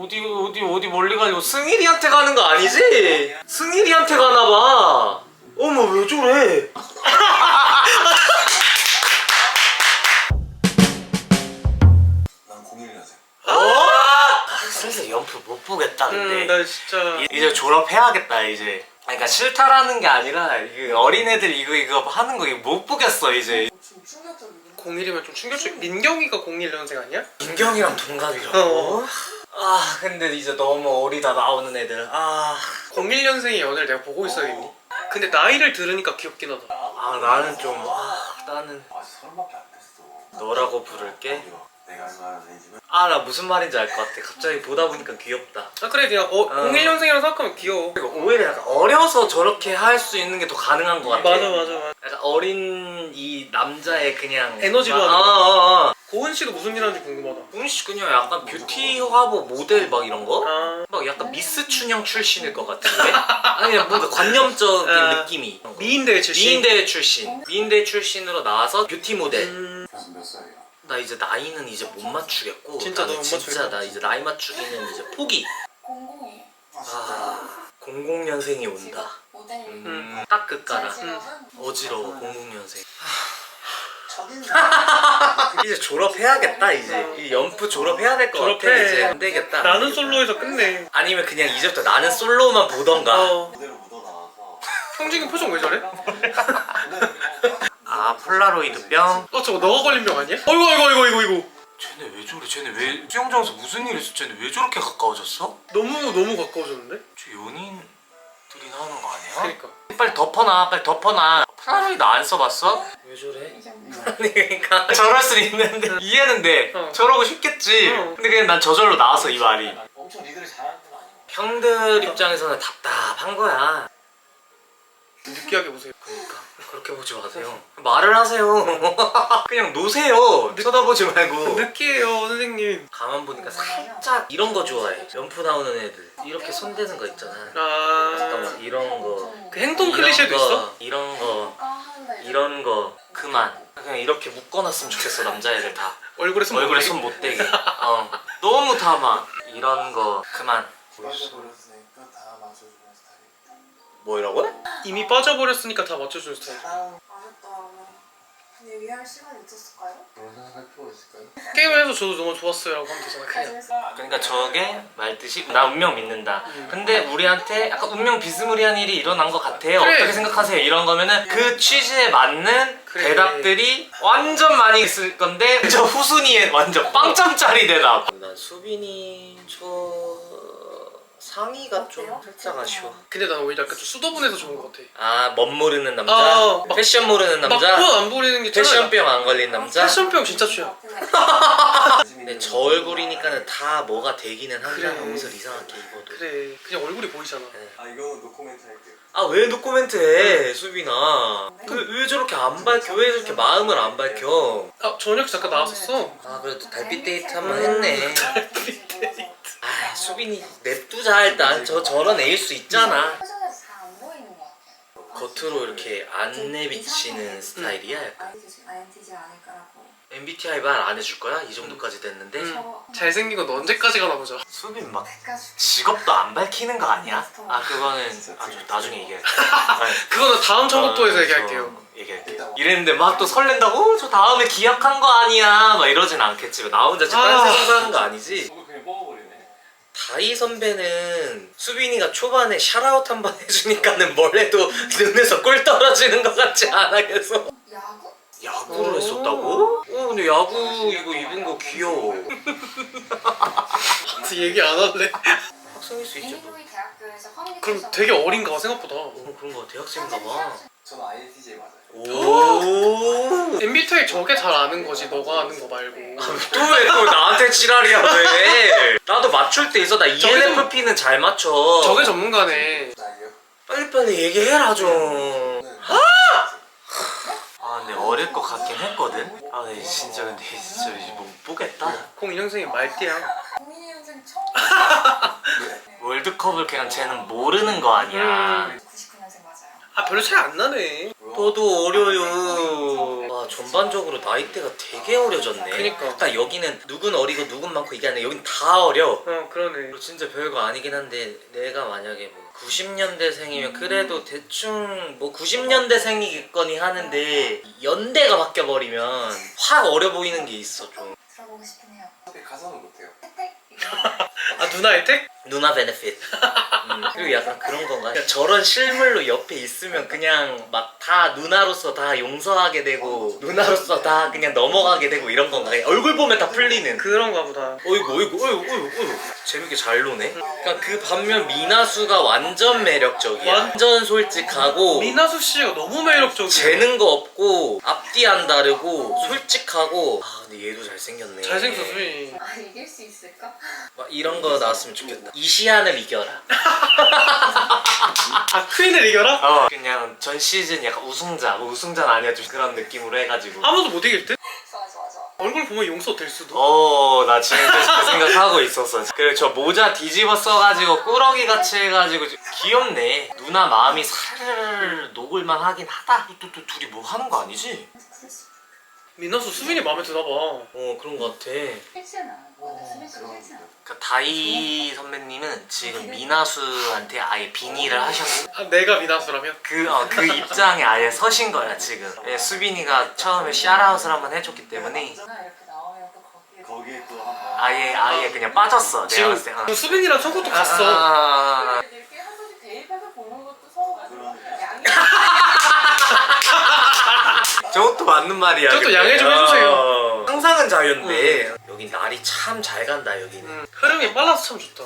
어디 어디 어디 멀리 가려고 승일이한테 가는 거 아니지? 승일이한테 가나 봐. 어머 왜 저래? 난 01년생. 슬슬 연프 못 보겠다 근데. 음, 나 진짜 이- 이제 졸업해야겠다 이제. 그러니까 싫다라는 게 아니라 이게 어린애들 이거 이거 하는 거 이거 못 보겠어 이제. 좀 충격적이긴 01이면 좀 충격적. 민경이가 01년생 아니야? 민경이랑 동갑이라고? 어. 아 근데 이제 너무 어리다 나오는 애들. 아. 01년생의 연애를 내가 보고 있어야겠니? 근데 나이를 들으니까 귀엽긴 하다. 아 나는 좀 아, 나는 아직 서른밖에 안 됐어. 너라고 부를게. 내가 애지만 아 나 무슨 말인지 알 것 같아. 갑자기 보다 보니까 귀엽다. 아 그래 그냥 어, 01년생이라고 생각하면 귀여워. 그리고 오히려 약간 어려서 저렇게 할 수 있는 게 더 가능한 것 같아. 맞아 맞아 맞아. 약간 어린 이 남자의 그냥 에너지로 아, 하는 거. 아, 아. 고은 씨도 무슨 일 하는지 궁금하다. 훈씨 그냥 약간 뷰티 화보 모델 막 이런 거? 아 막 약간 미스 춘영 출신일 것 같은데? 아니 뭔가 관념적인 아, 느낌이. 미인대회 출신. 미인대회 출신. 미인대회 출신으로 나와서 뷰티 모델. 음, 그래서 몇 살이야? 나 이제 나이는 이제 못 맞추겠고. 진짜 나는 너못 진짜 맞추겠다. 나 이제 나이 맞추기는 이제 포기. 공공이 아 00년생이 온다. 모델 음, 딱 끝가라. 제지어는 어지러워 00년생. 첫인상. 이제 졸업해야겠다 이제 이 연프 졸업해야 될 것 같아 졸업해. 이제 안 되겠다 나는 솔로에서 끝내. 아니면 그냥 이제부터 나는 솔로만 보던가 어. 그대로 묻어나와서. 형진이 표정 왜 저래? 아 폴라로이드 병 어 저거 너가 걸린 병 아니야? 어이구 어이구 어이구 어이구 어이구. 쟤네 왜 저래 쟤네 왜 수영장에서 무슨 일 있어 쟤네 왜 저렇게 가까워졌어? 너무 너무 가까워졌는데? 저 연인들이 나오는 거 아니야? 그러니까. 빨리 덮어놔 빨리 덮어놔 폴라로이드 안 써봤어? 왜 저래? 아니 그러니까 저럴 수 있는데 이해는 돼 어. 저러고 싶겠지 어. 근데 그냥 난 저절로 나와서 이 말이 엄청 리드를 잘하는 건 아니고. 형들 입장에서는 답답한 거야 느끼하게 보세요. 그렇게 보지 마세요. 말을 하세요. 그냥 노세요. 쳐다보지 말고. 느끼해요 선생님. 가만 보니까 살짝 이런 거 좋아해. 연프 나오는 애들 이렇게 손대는 거 있잖아. 아. 이런 거. 그 행동 이런 클리셰도 거, 있어? 이런 거, 아 이런 거 그만. 그냥 이렇게 묶어놨으면 좋겠어 남자애들 다. 얼굴에 손 얼굴에 못손못 대게. 어. 너무 담아. 이런 거 그만. 뭐라고? 이미 빠져버렸으니까 다 맞춰주는 스타일. 아쉽다. 근데 얘기할 시간이 있었을까요? 그런 생각할 필요가 있을까요? 게임을 해서 저도 너무 좋았어요 라고 하면 되잖아 그냥. 재밌어. 그러니까 저게 말뜻이 나 운명 믿는다. 근데 우리한테 약간 운명 비스무리한 일이 일어난 것 같아요. 그래. 어떻게 생각하세요? 이런 거면은 그 취지에 맞는 그래. 대답들이 완전 많이 있을 건데 저 후순위에 완전 빵점짜리 대답. 난 수빈이 저 상의가 좀? 살짝 아쉬워. 근데 난 오히려 약간 좀 수도분해서 좋은 것 같아. 아, 멋 모르는 남자? 아, 막- 패션 모르는 남자? 막안 부리는 게 차라리 패션병 안 걸린 남자? 패션병 진짜 취향. 근데 저 얼굴이니까는 다 뭐가 되기는 한다. 그래. 옷을 이상하게 입어도. 그래 그냥 얼굴이 보이잖아. 아 이거는 노코멘트 할게요. 아 왜 노코멘트 해 수빈아 그, 왜 저렇게 안 밝혀 왜 저렇게 마음을 안 밝혀 아 저녁 잠깐 나왔었어. 아 그래도 달빛 데이트 한 번 했네 아 수빈이 냅두자 일단 저 저런 애일 수 있잖아 표정에서 잘 안 보이는 것 같아요. 겉으로 이렇게 안 내비치는 스타일이야 약간 INTJ, INTJ 아닐까라고. MBTI 말 안 해줄 거야? 이 정도까지 됐는데 음. 저거 잘생긴 건너 언제까지 가나 보자. 수빈 막. 직업도 안 밝히는 거 아니야? 아 그거는 아주 나중에 얘기할게 그거는 다음 청국도에서 어, 얘기할게요. 저 얘기할게요. 이랬는데 막 또 설렌다고? 어, 저 다음에 기약한 거 아니야? 막 이러진 않겠지. 나 혼자 지금 딴 아. 생각하는 거 아니지? 저거 그냥 뽑아버리네. 다희 선배는 수빈이가 초반에 샤라웃 한 번 해주니까는 뭘 해도 눈에서 꿀 떨어지는 것 같지 않아 계속 야구? 야구를 오. 했었다고? 어 근데 야구 이거 입은 거 귀여워 얘기 안 할래. 학생일 수. 애니로이 대학교에서 커뮤니케이션. 그럼 되게 어린가 봐 생각보다. 어 그런 거 대학생인가 봐 저는 INTJ 맞아요. 오 MBTI 저게 잘 아는 거지 너가 아는 거 말고. 또 왜 또 나한테 지랄이야 왜 나도 맞출 때 있어 나 E ENFP는 잘 맞춰 저게 전문가네. 빨리빨리 얘기해라 좀 네. 아 근데 어릴 것 같긴 했거든 아 근데 진짜 근데 진짜 이제 못 보겠다 02년생이 말띠야. 02년생 처음. 월드컵을 그냥 쟤는 모르는 거 아니야 99년생 맞아요. 음. 아 별로 차이 안 나네. 저도 어려요 와 전반적으로 나이대가 되게 어려졌네. 그니까. 그러니까 여기는 누군 어리고 누군 많고 이게 아니라 여긴 다 어려. 어 그러네. 진짜 별거 아니긴 한데 내가 만약에 뭐 90년대생이면 그래도 대충 뭐 90년대생이겠거니 하는데 연대가 바뀌어 버리면 확 어려 보이는 게 있어 좀. 들어보고 싶긴 해요. 근데 가서는 못해요. 아 누나 혜택? 누나 베네핏. 음, 그리고 약간 그런 건가? 그냥 저런 실물로 옆에 있으면 그냥 막 다 누나로서 다 용서하게 되고 누나로서 다 그냥 넘어가게 되고 이런 건가? 그냥 얼굴 보면 다 풀리는. 그런가 보다. 어이구 어이구 어이구 어이구 어이구 재밌게 잘 노네. 그러니까 그 반면 미나수가 완전 매력적이야. 완- 완전 솔직하고 미나수 씨가 너무 매력적이야. 재는 거 없고 앞뒤 안 다르고 솔직하고 아 근데 얘도 잘생겼네. 잘생겼어 수빈이. 아 이길 수 있을까? 막 이런 거 나왔으면 좋겠다. 이시안을 이겨라. 아 퀸을 이겨라? 어 그냥 전 시즌 약간 우승자 뭐 우승자는 아니었지 좀 그런 느낌으로 해가지고 아무도 못 이길 듯? 좋아 좋아 좋아. 얼굴 보면 용서 될 수도. 어 나 지금 그 생각하고 있었어 그리고 저 모자 뒤집어 써가지고 꾸러기 같이 해가지고 좀 귀엽네 누나 마음이 살을 녹을만 하긴 하다 또, 또 둘이 뭐 하는 거 아니지? 미나수 수빈이 마음에 드나 봐. 어 그런 거 같아 하고. 그러니까 다이 선배님은 지금 미나수한테 아예 빙의를 하셨고 아 내가 미나수라면? 그, 어, 그 입장에 아예 서신 거야 지금 예, 수빈이가 처음에 샤라웃을 한번 해줬기 때문에 누나 이렇게 나오면 또 거기에 거기에 또 한 번. 아예 아예 그냥 빠졌어 내가 지금 봤을 때 어. 그 수빈이랑 청구도 갔어. 아, 이렇게 한 번씩 대입해서 보는 것도 서로가 그럼. 양이 저것도 맞는 말이야. 저것도 근데. 양해 좀 해주세요. 상상은 자유인데 여긴 날이 참 잘 간다 여기는. 음, 흐름이 빨라서 참 좋다.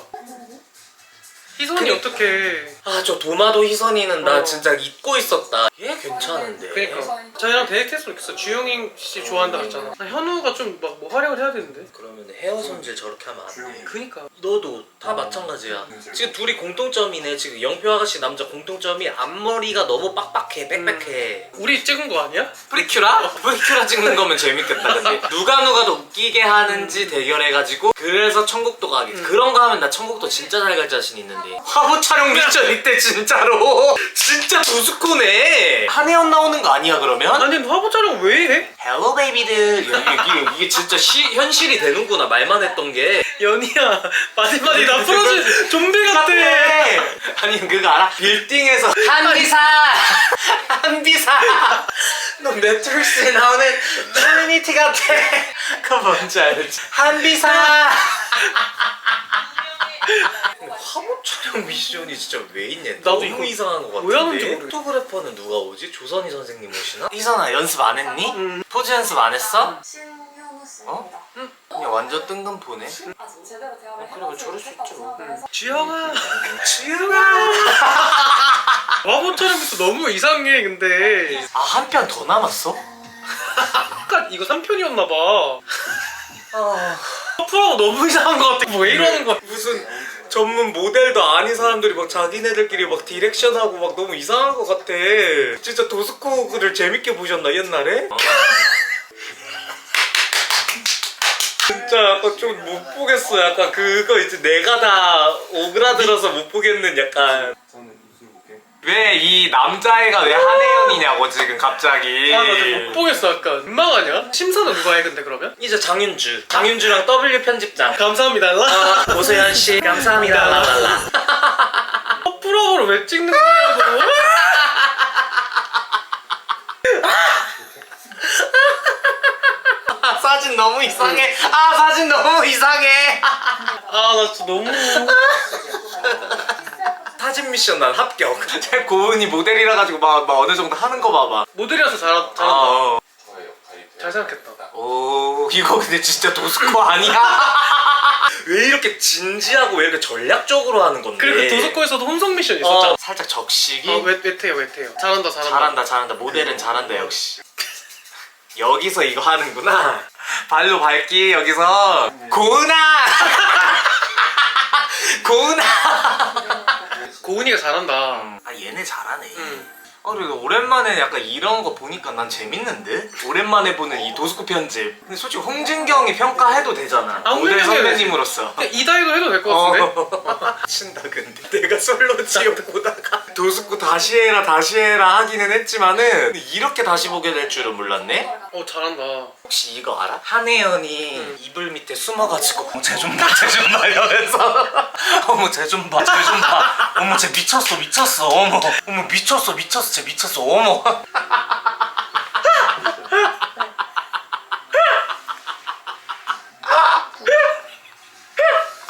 희선이 그래. 어떻게? 아 저 도마도 희선이는 나 어. 진짜 잊고 있었다. 얘 괜찮은데. 그러니까 저희랑 데이트했으면 좋겠어. 주영인 씨 좋아한다 그랬잖아. 아, 현우가 좀 막 뭐 활약을 해야 되는데. 그러면 헤어 손질 저렇게 하면 안 돼. 그니까. 너도 다 마찬가지야. 지금 둘이 공통점이네. 지금 영표 아가씨 남자 공통점이 앞머리가 너무 빡빡해, 빽빽해. 우리 찍은 거 아니야? 프리큐라? 프리큐라 찍는 거면 재밌겠다 근데 누가 누가 더 웃기게 하는지 대결해가지고 그래서 천국도 가기 그런 거 하면 나 천국도 진짜 잘 갈 자신 있는데 화보 촬영 미션 이때 진짜로? 진짜 두스코네. 한혜연 나오는 거 아니야 그러면? 아니 너 화보 촬영 왜 해? 헬로 베이비들. 이게, 이게, 이게 진짜 시, 현실이 되는구나 말만 했던 게. 연희야 마디마디 나 풀어줄 좀비 같아. 아니 그거 알아? 빌딩에서. 한비사. 한비사. 너 매트리스에 나오는 트리니티 같아. 그거 뭔지 알지? 한비사 화보 촬영 미션이 진짜 왜 있냐 나도 너무 이거 이상한 것왜 하는지 같은데 모르겠어. 포토그래퍼는 누가 오지? 조선희 선생님 오시나? 희선아 연습 안 했니? 음. 포즈 연습 안 했어? 신현우 씨입니다. 그냥 완전 뜬금포네 아 제대로 대화를 어, 그래, 저럴 수 있죠. 생각을 해서 주영아. 주영아. 화보 촬영부터 너무 이상해 근데. 아 한 편 더 남았어? 아까 이거 3편이었나 봐. 아... 커플하고 너무 이상한 것 같아. 왜 이러는 거야? 무슨 전문 모델도 아닌 사람들이 막 자기네들끼리 막 디렉션하고 막 너무 이상한 것 같아. 진짜 도스코를 재밌게 보셨나 옛날에? 진짜 약간 좀 못 보겠어. 약간 그거 이제 내가 다 오그라들어서 못 보겠는 약간. 저는. 왜 이 남자애가 왜 한혜연이냐고 지금 갑자기. 아, 나 진짜 못 보겠어, 약간. 민망하냐? 심사는 누가 해, 근데 그러면? 이제 장윤주. 장윤주랑 W 편집장. 감사합니다, 라. 아, 오세현 씨 감사합니다. 랄랄라. 커플하고를 왜 찍는 거냐고. 아, 사진 너무 이상해. 아 사진 너무 이상해. 아, 나 진짜 너무. 사진 미션 난 합격. 제 고은이 모델이라 가지고 막, 막 어느 정도 하는 거 봐봐. 모델이라서 잘, 아, 잘한다. 어. 저의 역할이 잘 생각했다. 오 이거 근데 진짜 도스코 아니야? 왜 이렇게 진지하고 왜 이렇게 전략적으로 하는 건데? 그리고 도서코에서도 혼성 미션 있었잖아. 어, 살짝 적시기. 어, 왜, 왜 태요, 왜 태요. 잘한다, 잘한다. 잘한다 잘한다 모델은 잘한다 역시. 여기서 이거 하는구나. 발로 밟기 여기서 고은아. 고은아. 고은이가 잘한다. 아 얘네 잘하네. 음. 아 그리고 오랜만에 약간 이런 거 보니까 난 재밌는데? 오랜만에 보는 이 도스코 편집 근데 솔직히 홍진경이 평가해도 되잖아 아, 모델 홍진경이 선배님으로서 그냥 이다이도 해도 될 것 같은데? 어. 친다 근데 내가 솔로 지옥 보다가 도스코 다시 해라 다시 해라 하기는 했지만은 이렇게 다시 보게 될 줄은 몰랐네 어 잘한다. 혹시 이거 알아? 한혜연이 이불 밑에 숨어가지고 어머 쟤좀 봐 쟤 좀 봐 이러면서. 어머 쟤 좀 봐 쟤 좀 봐. 어머 쟤 미쳤어 미쳤어 어머. 어머 미쳤어 미쳤어 쟤 미쳤어 어머.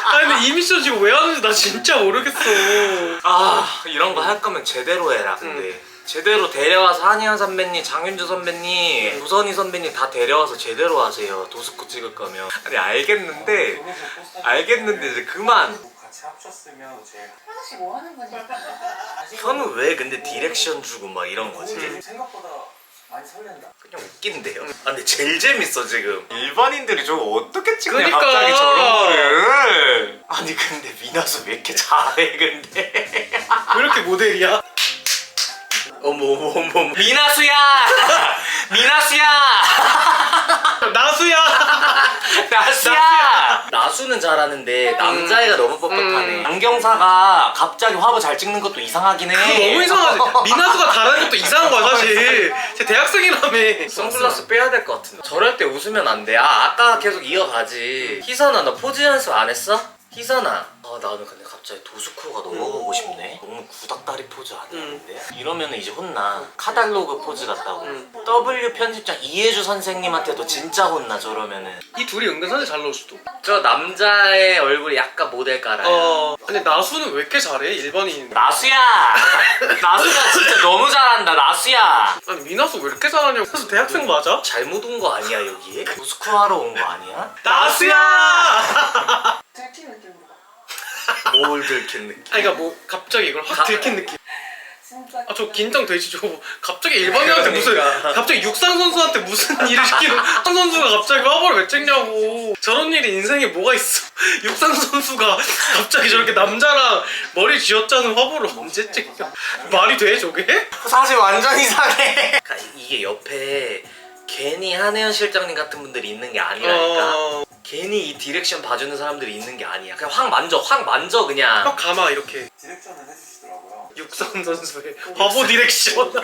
아 근데 이 미션 지금 왜 하는지 나 진짜 모르겠어. 아 이런 거 할 거면 제대로 해라 근데 제대로 데려와서 한희연 선배님, 장윤주 선배님, 우선희 선배님 다 데려와서 제대로 하세요 도스코 찍을 거면 아니 알겠는데 알겠는데 이제 그만 같이 합쳤으면 제일 하나씩 뭐 하는 거지? 현우 왜 근데 디렉션 주고 막 이런 거지? 생각보다 많이 설렌다. 그냥 웃긴데요. 아 근데 제일 재밌어 지금. 일반인들이 저거 어떻게 찍냐 그러니까. 갑자기 저런 거를. 아니 근데 미나수 왜 이렇게 잘해 근데. 왜 이렇게 모델이야? 어머 어머 어머 어머. 미나수야. 미나수야. 나수야 나수야. 나수는 잘하는데 남자애가 너무 뻣뻣하네. 음. 안경사가 갑자기 화보 잘 찍는 것도 이상하긴 해. 그거 너무 이상하지 미나수가 다른 것도 이상한 거야 사실 제 대학생이라며 선글라스 빼야 될 것 같은데 저럴 때 웃으면 안 돼. 아 아까 계속 이어가지. 희선아 너 포즈 연습 안 했어? 희선아. 아 나는 근데 갑자기 도스코가 너무 보고 싶네. 너무 구닥다리 포즈 안 했는데. 이러면 이제 혼나. 카달로그 포즈 같다고. 음. W 편집장 이해주 선생님한테도 진짜 혼나 저러면은. 이 둘이 은근 사실 잘 나올 수도 저 남자의 얼굴이 약간 모델 깔아요. 어 근데 나수는 왜 이렇게 잘해 일반인 나수야. 나수야 진짜 너무 잘한다 나수야. 아니 미나수 왜 이렇게 잘하냐고 그래서 대학생 맞아? 잘못 온 거 아니야 여기에? 도스코 하러 온 거 아니야? 나수야! 들킨 느낌으로 가. 뭘 들킨 느낌? 아니 그니까 뭐 갑자기 이걸 확 가- 들킨 느낌 진짜. 아 저 긴장되지 저 갑자기 일반인한테 무슨 그러니까. 갑자기 육상 선수한테 무슨 일을 시키는 한 선수가 갑자기 화보를 왜 찍냐고 저런 일이 인생에 뭐가 있어 육상 선수가 갑자기 저렇게 남자랑 머리 쥐어짜는 화보를 언제 찍냐 말이 돼 저게? 사실 완전 이상해. 그러니까 이게 옆에 괜히 한혜연 실장님 같은 분들이 있는 게 아니라니까. 어... 괜히 이 디렉션 봐주는 사람들이 있는 게 아니야. 그냥 확 만져, 확 만져 그냥. 막 감아 이렇게 디렉션을 해주시더라고요. 육상 선수의 화보 디렉션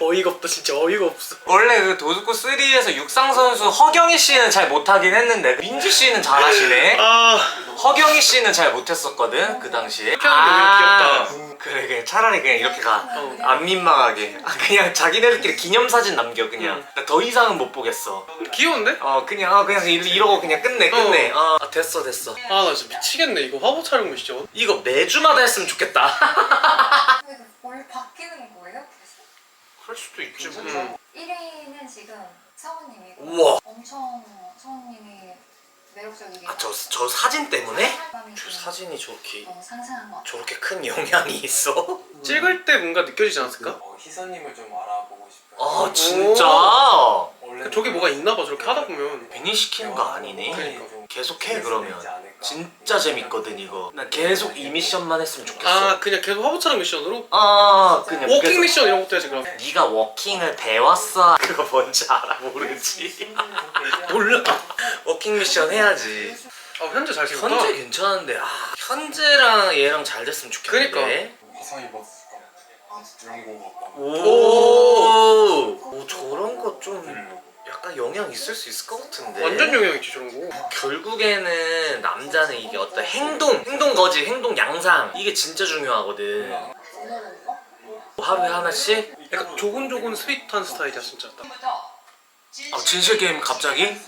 어이가 없다 진짜 어이가 없어 원래 그 도스코 3에서 육상 선수 허경희 씨는 잘 못하긴 했는데 민지 씨는 잘하시네. 아 허경희 씨는 잘 못했었거든 그 당시에. 게 너무 귀엽다. 그래 그래 차라리 그냥 이렇게 가. 어. 안 민망하게. 아, 그냥 자기네들끼리 기념사진 남겨 그냥. 응. 나더 이상은 못 보겠어. 귀여운데? 어 그냥 어, 그냥 이러- 이러고 그냥 끝내 끝내. 어, 아, 됐어 됐어. 아나 진짜 미치겠네 이거 화보 촬영 미시죠 이거 매주마다 했으면 좋겠다. 근데 그 원래 바뀌는 거예요? 계속? 그럴 수도 있지 뭐. 음. 1위는 지금 성우님이고 우와. 엄청 성우님이 매력적이게 아, 저, 저 사진 때문에? 저좀 사진이 저렇게 너무 상상한 것 같아요. 저렇게 큰 영향이 있어? 찍을 때 뭔가 느껴지지 않았을까? 어, 희선님을 좀 알아보고 싶어요. 아 진짜? 원래 저게 뭐가 있나 봐 저렇게 하다 보면 괜히 시키는 거 아니네. 그러니까. 계속 해 그러면. 진짜 재밌거든 이거. 나 계속 이 미션만 했으면 좋겠어. 아 그냥 계속 화보 촬영 미션으로? 아 그냥 워킹 그래서 미션 이런 것도 해야지 그럼 네가 워킹을 배웠어. 그거 뭔지 알아 모르지. 몰라 워킹 미션 해야지. 아 현재 잘생겼다 현재 괜찮은데 아 현재랑 얘랑 잘 됐으면 좋겠는데. 그러니까. 희선이 버스가 이런 거 같고. 오. 오 저런 거 좀 약간 영향 있을 수 있을 것 같은데. 완전 영향 있지 저런 거 결국에는 남자는 이게 어떤 행동, 행동 거지, 행동 양상 이게 진짜 중요하거든. 오늘은 거? 하루에 하나씩? 약간 조곤조곤 스윗한 스타일이야 진짜 딱. 아 진실 게임 갑자기? 한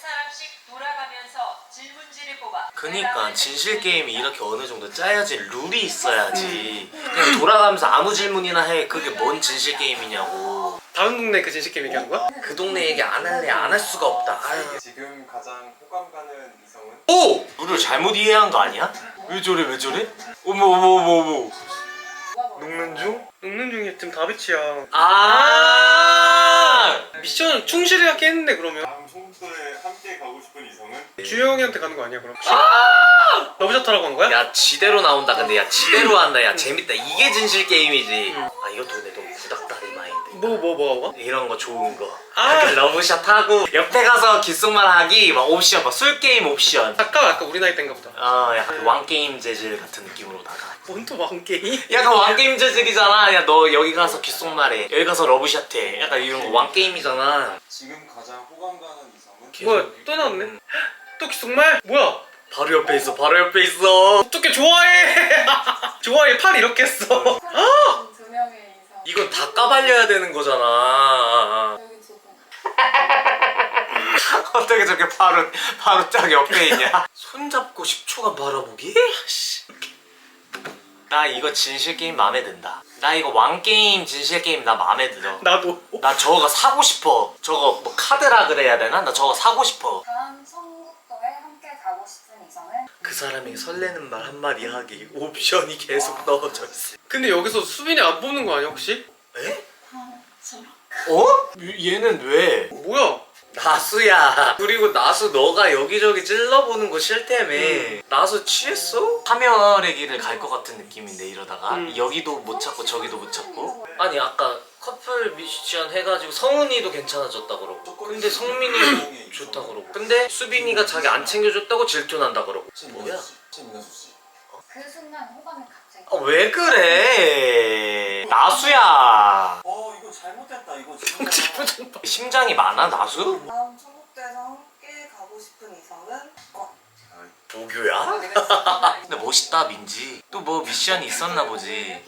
사람씩 돌아가면서 질문지를 뽑아 그니까 진실 게임이 이렇게 어느 정도 짜야지 룰이 있어야지. 그냥 돌아가면서 아무 질문이나 해. 그게 뭔 진실 게임이냐고. 다른 동네 그 진실 게임 얘기하는 거야? 그 동네 얘기 안 할래 안 할 수가 없다. 아유. 지금 가장 호감 가는 이성은 오! 룰을 잘못 이해한 거 아니야? 왜 저래 왜 저래? 어머 어머 어머 어머. 녹는 중? 녹는 중에 지금 다비치야 아! 미션 충실하게 했는데 그러면 다음 송도에 함께 가고 싶은 이성은 주영이한테 가는 거 아니야 그럼? 아! 러브샷하라고 한 거야? 야 지대로 나온다 근데 야 지대로 한다 야 재밌다 이게 진실 게임이지 아 이거 도네 너무 마인드 뭐 뭐 뭐, 뭐? 이런 거 좋은 거. 아. 약간 러브샷 하고 옆에 가서 귓속말 하기 막 옵션 막 술 게임 옵션. 아까 약간 우리 나이 때인가 보다. 어 약간 왕 게임 재질 같은 느낌으로다가. 뭔또 왕게임? 약간 왕 게임 재질이잖아. 야 너 여기 가서 귓속말해. 여기 가서 러브샷 해. 약간 이런 거 왕 게임이잖아. 지금 가장 호감 가는 이성은 뭐야 또 나왔네? 또 기속말? 뭐야? 바로 옆에 있어 바로 옆에 있어. 어떻게 좋아해? 좋아해. 팔 이렇게 했어. 아! 두 명의 이건 다 까발려야 되는 거잖아 여기 두 분. 어떻게 저렇게 바로 바로 딱 옆에 있냐? 손잡고 10초간 바라보기? 씨. 나 이거 진실 게임 마음에 든다. 나 이거 왕 게임 진실 게임 나 마음에 들어. 나도 나 저거 사고 싶어. 저거 뭐 카드라 그래야 되나? 나 저거 사고 싶어. 다음 청국도에 함께 가고 싶은 이성은 그 사람에게 설레는 말 한마디 하기 옵션이 계속 넣어져 있어. 근데 여기서 수빈이 안 보는 거 아니야 혹시? 에? 아, 저 어? 얘는 왜? 뭐야 나수야. 그리고 나수 너가 여기저기 찔러보는 거 싫다며. 나수 취했어? 파멸의 갈것 같은 느낌인데 이러다가 음. 여기도 못 찾고 저기도 못 찾고. 아니 아까 커플 미션 해가지고 성은이도 괜찮아졌다 그러고. 근데 성민이도 좋다 그러고. 근데 수빈이가 자기 안 챙겨줬다고 질투난다 그러고. 뭐야? 그 순간 호감이 갑자기. 아, 왜 그래? 나수야. 어 이거 잘못했다 이거 진짜 심장이 많아 나수? 다음 청국도에서 함께 가고 싶은 이성은 어. 보교야? 근데 멋있다 민지. 또 뭐 미션이 있었나 보지.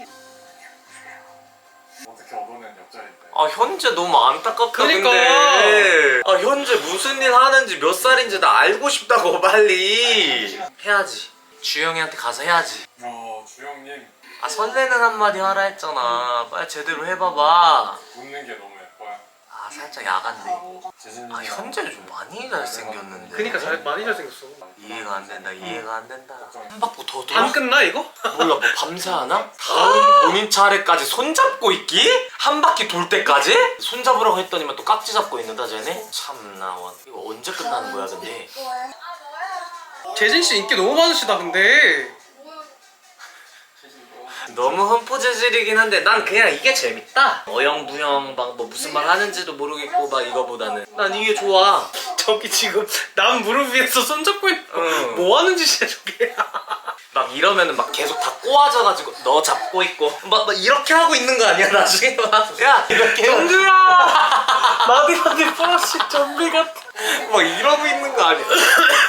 어떻게 얻어낸 여자인데 아 현재 너무 안타깝다 그러니까. 근데 아 현재 무슨 일 하는지 몇 살인지 나 알고 싶다고 빨리 해야지 주영이한테 가서 해야지 어 주영님 아 설레는 한마디 하라 했잖아 빨리 제대로 해봐봐 웃는 게 너무 예뻐요 아 살짝 야간데 아 현재 좀 많이 잘생겼는데 그니까 잘, 많이 잘생겼어 이해가 안 된다 이해가 안 된다 한 바퀴 더 돌아? 반 끝나 이거? 몰라 뭐 밤새 하나? 다음 본인 차례까지 손잡고 있기? 한 바퀴 돌 때까지? 손잡으라고 했더니만 또 깍지 잡고 있는다 쟤네? 참나 원 이거 언제 끝나는 거야 근데? 아? 재진 씨 인기 너무 많으시다 근데? 너무 험포 재질이긴 한데 난 그냥 이게 재밌다. 어영부영 막 뭐 무슨 말 하는지도 모르겠고 막 이거보다는. 난 이게 좋아. 저기 지금 남 무릎 위에서 손 잡고 있는 응. 거뭐 하는 짓이야 저게? 막 이러면은 막 계속 다 꼬아져가지고 너 잡고 있고. 막, 막 이렇게 하고 있는 거 아니야 나중에? 막야 이렇게 정주야! 마디마디 플러스 좀비 같아. 막 이러고 있는 거 아니야?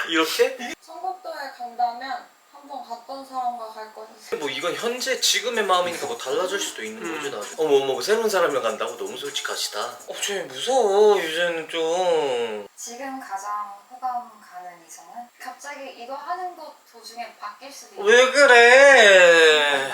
이렇게? 청국도에 간다면 한번 갔던 사람과 갈 것이지. 뭐 이건 현재 지금의 마음이니까 뭐 달라질 수도 있는 거지 나중에. 어머 어머 뭐 새로운 사람이랑 간다고? 너무 솔직하시다. 어쟤 무서워 이제는 좀. 지금 가장 호감 가는 이성은 갑자기 이거 하는 것 도중에 바뀔 수도 있고 왜 그래?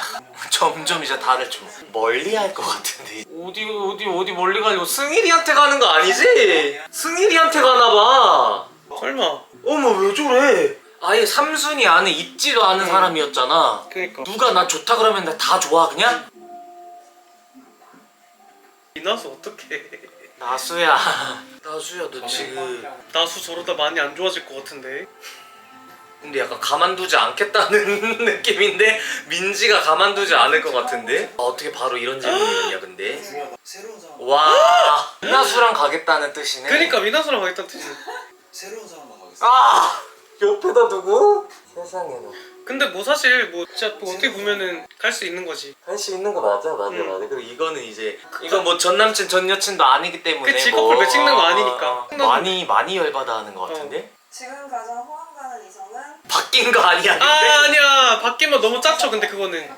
점점 이제 다들 좀. 멀리 할 것 같은데. 어디 어디 어디 멀리 가려고? 승일이한테 가는 거 아니지? 승일이한테 가나 봐. 설마. 어머 왜 저래? 아예 삼순이 안에 있지도 않은 사람이었잖아. 그니까. 누가 나 좋다 그러면 나 다 좋아 그냥? 이나서 어떡해. 나수야. 나수야 너 지금. 나수 저러다 많이 안 좋아질 것 같은데. 근데 약간 가만두지 않겠다는 느낌인데 민지가 가만두지 않을 것 같은데? 아, 어떻게 바로 이런 질문이었냐 근데? 중요하다 새로운 사람. 와 나수랑 가겠다는 뜻이네. 그니까 미나수랑 가겠다는 뜻이 새로운 사람과 가겠어. 아 옆에다 두고? 세상에 근데 뭐 사실 뭐 진짜 뭐 어떻게 보면은 갈 수 있는 거지. 할 수 있는 거 맞아 맞아 응. 맞아. 그리고 이거는 이제 이거 뭐전 남친 전 여친도 아니기 때문에 그치, 뭐, 커플 매칭 어, 아니니까. 어, 어. 많이 많이 열받아 하는 거 같은데? 지금 가장 호감 가는 이성은? 바뀐 거 아니야 근데? 아 아니야. 바뀌면 너무 짜쳐 근데 그거는.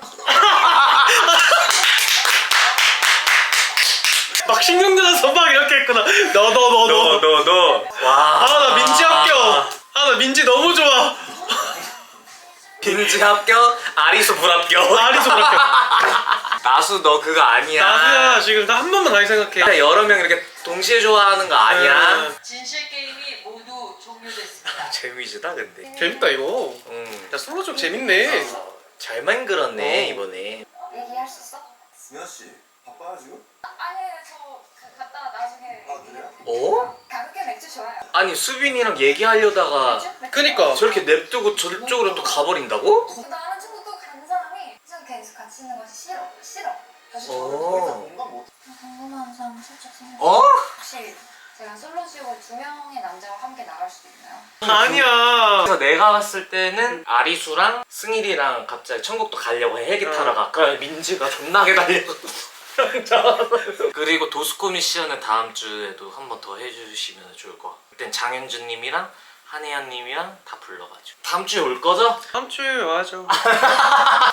막 신경전해서 막 이렇게 했구나. 너 너 너 너. 너 너너와. 아 나 민지 합격 아 나 민지 너무 좋아. 민지 합격? 아리수 불합격. 아리수 불합격. 나수 너 그거 아니야. 나수야 지금 나 한 번만 다시 생각해. 그냥 여러 명 이렇게 동시에 좋아하는 거 아니야? 음, 진실 게임이 모두 종료됐습니다. 재미지다 근데. 재밌다 이거. 음. 야 솔로 좀 재밌네. 잘 만들었네 어. 이번에. 얘기할 수 있어? 민아 씨 바빠요 지금? 아니에요 저 가- 갔다 나중에 아, 그래요? 어? 가볍게 맥주 좋아요 아니 수빈이랑 얘기하려다가 맥주? 맥주 그니까. 좋아요. 저렇게 냅두고 저쪽으로 또 가버린다고? 나는 친구도 가는 사람이 그냥 계속 같이 있는 것이 싫어 싫어 그래서 어. 공감 못. 궁금한 사람 살짝 생겼어요 어? 혹시 제가 솔로지고 두 명의 남자와 함께 나갈 수도 있나요? 아니야. 그래서 내가 갔을 때는 아리수랑 승일이랑 갑자기 천국도 가려고 해 헬기 타러 가. 그래 민지가 존나게 달려고. 그리고 도스코 미션은 다음 주에도 한 번 더 해주시면 좋을 것 같아. 그땐 장현주님이랑 한혜연님이랑 다 불러가지고. 다음 주에 올 거죠? 다음 주에 와야죠.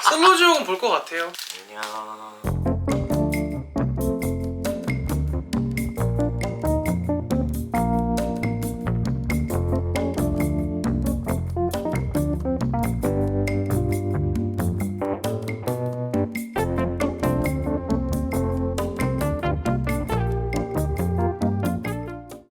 솔로 지옥은 볼 것 같아요. 안녕.